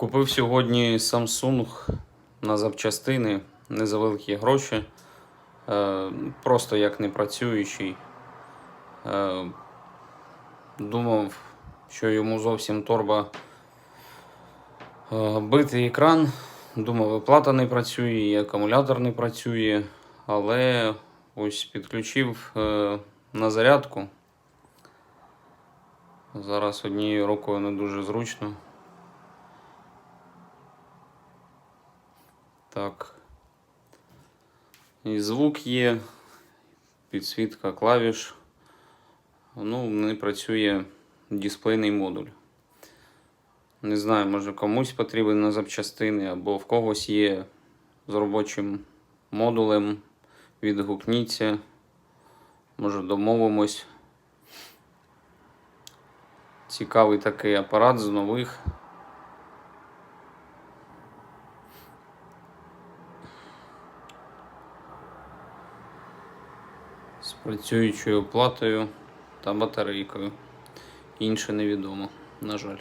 Купив сьогодні Samsung на запчастини не за великі гроші. Е, Просто як не працюючий. Е, Думав, що йому зовсім торба е, битий екран. Думав, і плата не працює, і акумулятор не працює. Але ось підключив на зарядку. Зараз однією рукою не дуже зручно. Так. І звук є, підсвітка клавіш. Ну, не працює дисплейний модуль. Не знаю, може комусь потрібен на запчастини, або в когось є з робочим модулем. Відгукніться. Може домовимось. Цікавий такий апарат з нових. З працюючою платою та батарейкою. Інше невідомо, на жаль.